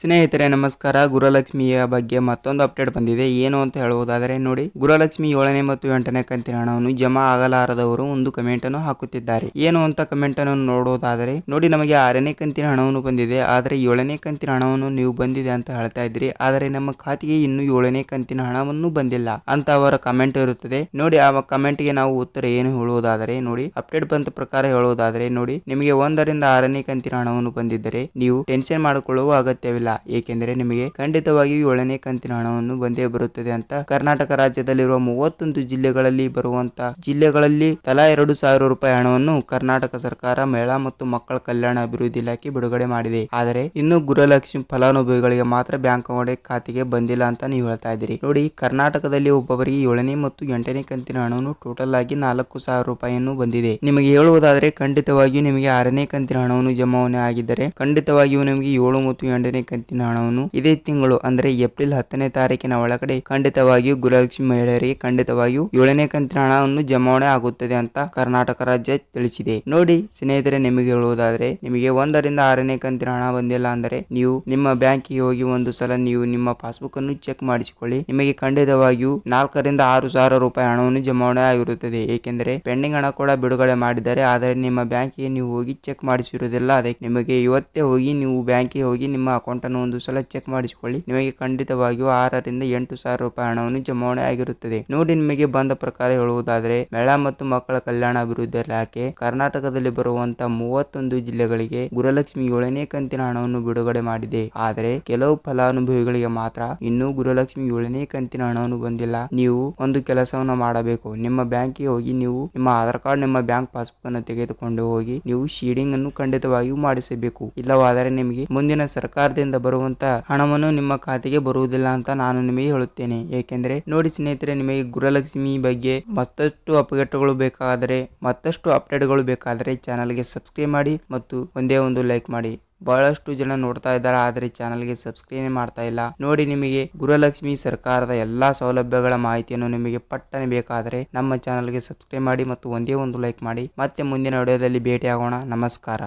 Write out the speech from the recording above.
ಸ್ನೇಹಿತರೆ, ನಮಸ್ಕಾರ. ಗುರುಲಕ್ಷ್ಮಿಯ ಬಗ್ಗೆ ಮತ್ತೊಂದು ಅಪ್ಡೇಟ್ ಬಂದಿದೆ. ಏನು ಅಂತ ಹೇಳುವುದಾದರೆ, ನೋಡಿ. ಗುರುಲಕ್ಷ್ಮಿ ಏಳನೇ ಮತ್ತು ಎಂಟನೇ ಕಂತಿನ ಹಣವನ್ನು ಜಮಾ ಆಗಲಾರದವರು ಒಂದು ಕಮೆಂಟ್ ಅನ್ನು ಹಾಕುತ್ತಿದ್ದಾರೆ. ಏನು ಅಂತ ಕಮೆಂಟ್ ಅನ್ನು ನೋಡುವುದಾದರೆ, ನೋಡಿ, ನಮಗೆ ಆರನೇ ಕಂತಿನ ಹಣವನ್ನು ಬಂದಿದೆ. ಆದರೆ ಏಳನೇ ಕಂತಿನ ಹಣವನ್ನು ನೀವು ಬಂದಿದೆ ಅಂತ ಹೇಳ್ತಾ ಇದ್ರಿ ಆದರೆ ನಮ್ಮ ಖಾತೆಗೆ ಇನ್ನು ಏಳನೇ ಕಂತಿನ ಹಣವನ್ನು ಬಂದಿಲ್ಲ ಅಂತ ಅವರ ಕಮೆಂಟ್ ಇರುತ್ತದೆ. ನೋಡಿ, ಆ ಕಮೆಂಟ್ಗೆ ನಾವು ಉತ್ತರ ಏನು ಹೇಳುವುದಾದರೆ, ನೋಡಿ. ಅಪ್ಡೇಟ್ ಬಂದ ಪ್ರಕಾರ ಹೇಳುವುದಾದರೆ, ನೋಡಿ. ನಿಮಗೆ ಒಂದರಿಂದ ಆರನೇ ಕಂತಿನ ಹಣವನ್ನು ಬಂದಿದ್ದರೆ, ನೀವು ಟೆನ್ಷನ್ ಮಾಡಿಕೊಳ್ಳುವ ಅಗತ್ಯವಿಲ್ಲ. ಏಕೆಂದರೆ ನಿಮಗೆ ಖಂಡಿತವಾಗಿಯೂ ಏಳನೇ ಕಂತಿನ ಹಣವನ್ನು ಬಂದೇ ಬರುತ್ತದೆ ಅಂತ ಕರ್ನಾಟಕ ರಾಜ್ಯದಲ್ಲಿರುವ ಮೂವತ್ತೊಂದು ಜಿಲ್ಲೆಗಳಲ್ಲಿ ಬರುವಂತ ಜಿಲ್ಲೆಗಳಲ್ಲಿ ತಲಾ ಎರಡು ಸಾವಿರ ರೂಪಾಯಿ ಹಣವನ್ನು ಕರ್ನಾಟಕ ಸರ್ಕಾರ ಮಹಿಳಾ ಮತ್ತು ಮಕ್ಕಳ ಕಲ್ಯಾಣ ಅಭಿವೃದ್ಧಿ ಇಲಾಖೆ ಬಿಡುಗಡೆ ಮಾಡಿದೆ. ಆದರೆ ಇನ್ನು ಗೃಹಲಕ್ಷ್ಮಿ ಫಲಾನುಭವಿಗಳಿಗೆ ಮಾತ್ರ ಬ್ಯಾಂಕ್ ಅಕೌಂಟ್ ಖಾತೆಗೆ ಬಂದಿಲ್ಲ ಅಂತ ನೀವು ಹೇಳ್ತಾ ಇದ್ದೀರಿ. ನೋಡಿ, ಕರ್ನಾಟಕದಲ್ಲಿ ಒಬ್ಬೊಬ್ಬರಿಗೆ ಏಳನೇ ಮತ್ತು ಎಂಟನೇ ಕಂತಿನ ಹಣವನ್ನು ಟೋಟಲ್ ಆಗಿ ನಾಲ್ಕು ಸಾವಿರ ರೂಪಾಯಿಯನ್ನು ಬಂದಿದೆ. ನಿಮಗೆ ಹೇಳುವುದಾದರೆ, ಖಂಡಿತವಾಗಿಯೂ ನಿಮಗೆ ಆರನೇ ಕಂತಿನ ಹಣವನ್ನು ಜಮಾವಣೆ ಆಗಿದ್ದರೆ ಖಂಡಿತವಾಗಿಯೂ ನಿಮಗೆ ಏಳು ಮತ್ತು ಎಂಟನೇ ಕಂತಿನ ಹಣವನ್ನು ಇದೇ ತಿಂಗಳು, ಅಂದ್ರೆ ಏಪ್ರಿಲ್ ಹತ್ತನೇ ತಾರೀಕಿನ ಒಳಗಡೆ ಖಂಡಿತವಾಗಿಯೂ ಗೃಹಲಕ್ಷ್ಮಿ ಮಹಿಳೆಯರಿಗೆ ಖಂಡಿತವಾಗಿಯೂ ಏಳನೇ ಕಂತಿನ ಹಣವನ್ನು ಜಮಾವಣೆ ಆಗುತ್ತದೆ ಅಂತ ಕರ್ನಾಟಕ ರಾಜ್ಯ ತಿಳಿಸಿದೆ. ನೋಡಿ ಸ್ನೇಹಿತರೆ, ನಿಮಗೆ ಹೇಳುವುದಾದ್ರೆ, ನಿಮಗೆ ಒಂದರಿಂದ ಆರನೇ ಕಂತಿನ ಹಣ ಬಂದಿಲ್ಲ ಅಂದರೆ ನೀವು ನಿಮ್ಮ ಬ್ಯಾಂಕಿಗೆ ಹೋಗಿ ಒಂದು ಸಲ ನೀವು ನಿಮ್ಮ ಪಾಸ್ಬುಕ್ ಅನ್ನು ಚೆಕ್ ಮಾಡಿಸಿಕೊಳ್ಳಿ. ನಿಮಗೆ ಖಂಡಿತವಾಗಿಯೂ ನಾಲ್ಕರಿಂದ ಆರು ಸಾವಿರ ರೂಪಾಯಿ ಹಣವನ್ನು ಜಮಾವಣೆ ಆಗಿರುತ್ತದೆ. ಏಕೆಂದರೆ ಪೆಂಡಿಂಗ್ ಹಣ ಕೂಡ ಬಿಡುಗಡೆ ಮಾಡಿದ್ದಾರೆ. ಆದರೆ ನಿಮ್ಮ ಬ್ಯಾಂಕಿಗೆ ನೀವು ಹೋಗಿ ಚೆಕ್ ಮಾಡಿಸಿರುವುದಿಲ್ಲ. ಅದಕ್ಕೆ ನಿಮಗೆ ಇವತ್ತೇ ಹೋಗಿ ನೀವು ಬ್ಯಾಂಕಿಗೆ ಹೋಗಿ ನಿಮ್ಮ ಅಕೌಂಟ್ ಅನ್ನು ಒಂದು ಸಲ ಚೆಕ್ ಮಾಡಿಸಿಕೊಳ್ಳಿ. ನಿಮಗೆ ಖಂಡಿತವಾಗಿಯೂ ಆರರಿಂದ ಎಂಟು ಸಾವಿರ ರೂಪಾಯಿ ಹಣವನ್ನು ಜಮಾವಣೆ ಆಗಿರುತ್ತದೆ. ನೋಡಿ ನಿಮಗೆ ಬಂದ ಪ್ರಕಾರ ಹೇಳುವುದಾದರೆ, ಮಹಿಳಾ ಮತ್ತು ಮಕ್ಕಳ ಕಲ್ಯಾಣ ಅಭಿವೃದ್ಧಿ ಇಲಾಖೆ ಕರ್ನಾಟಕದಲ್ಲಿ ಬರುವಂತಹ ಮೂವತ್ತೊಂದು ಜಿಲ್ಲೆಗಳಿಗೆ ಗುರುಲಕ್ಷ್ಮಿ ಏಳನೇ ಕಂತಿನ ಹಣವನ್ನು ಬಿಡುಗಡೆ ಮಾಡಿದೆ. ಆದರೆ, ಕೆಲವು ಫಲಾನುಭವಿಗಳಿಗೆ ಮಾತ್ರ ಇನ್ನೂ ಗುರುಲಕ್ಷ್ಮಿ ಏಳನೇ ಕಂತಿನ ಹಣವನ್ನು ಬಂದಿಲ್ಲ. ನೀವು ಒಂದು ಕೆಲಸವನ್ನು ಮಾಡಬೇಕು. ನಿಮ್ಮ ಬ್ಯಾಂಕಿಗೆ ಹೋಗಿ ನೀವು ನಿಮ್ಮ ಆಧಾರ್ ಕಾರ್ಡ್, ನಿಮ್ಮ ಬ್ಯಾಂಕ್ ಪಾಸ್ಬುಕ್ ಅನ್ನು ತೆಗೆದುಕೊಂಡು ಹೋಗಿ ನೀವು ಶೀಡಿಂಗ್ ಅನ್ನು ಖಂಡಿತವಾಗಿಯೂ ಮಾಡಿಸಬೇಕು. ಇಲ್ಲವಾದರೆ ನಿಮಗೆ ಮುಂದಿನ ಸರ್ಕಾರದಿಂದ ಬರುವಂತ ಹಣವನ್ನು ನಿಮ್ಮ ಖಾತೆಗೆ ಬರುವುದಿಲ್ಲ ಅಂತ ನಾನು ನಿಮಗೆ ಹೇಳುತ್ತೇನೆ. ಏಕೆಂದರೆ, ನೋಡಿ ಸ್ನೇಹಿತರೆ, ನಿಮಗೆ ಗುರುಲಕ್ಷ್ಮಿ ಬಗ್ಗೆ ಮತ್ತಷ್ಟು ಅಪ್ಡೇಟ್ಗಳು ಬೇಕಾದರೆ, ಮತ್ತಷ್ಟು ಅಪ್ಡೇಟ್ಗಳು ಬೇಕಾದರೆ ಚಾನಲ್ಗೆ ಸಬ್ಸ್ಕ್ರೈಬ್ ಮಾಡಿ ಮತ್ತು ಒಂದೇ ಒಂದು ಲೈಕ್ ಮಾಡಿ. ಬಹಳಷ್ಟು ಜನ ನೋಡ್ತಾ ಇದ್ದಾರೆ, ಆದರೆ ಚಾನಲ್ಗೆ ಸಬ್ಸ್ಕ್ರೈಬ್ ಮಾಡ್ತಾ ಇಲ್ಲ. ನೋಡಿ ನಿಮಗೆ ಗುರುಲಕ್ಷ್ಮಿ ಸರ್ಕಾರದ ಎಲ್ಲಾ ಸೌಲಭ್ಯಗಳ ಮಾಹಿತಿಯನ್ನು ನಿಮಗೆ ಪಟ್ಟನೆ ಬೇಕಾದರೆ ನಮ್ಮ ಚಾನಲ್ಗೆ ಸಬ್ಸ್ಕ್ರೈಬ್ ಮಾಡಿ ಮತ್ತು ಒಂದೇ ಒಂದು ಲೈಕ್ ಮಾಡಿ. ಮತ್ತೆ ಮುಂದಿನ ವಿಡಿಯೋದಲ್ಲಿ ಭೇಟಿ ಆಗೋಣ ನಮಸ್ಕಾರ.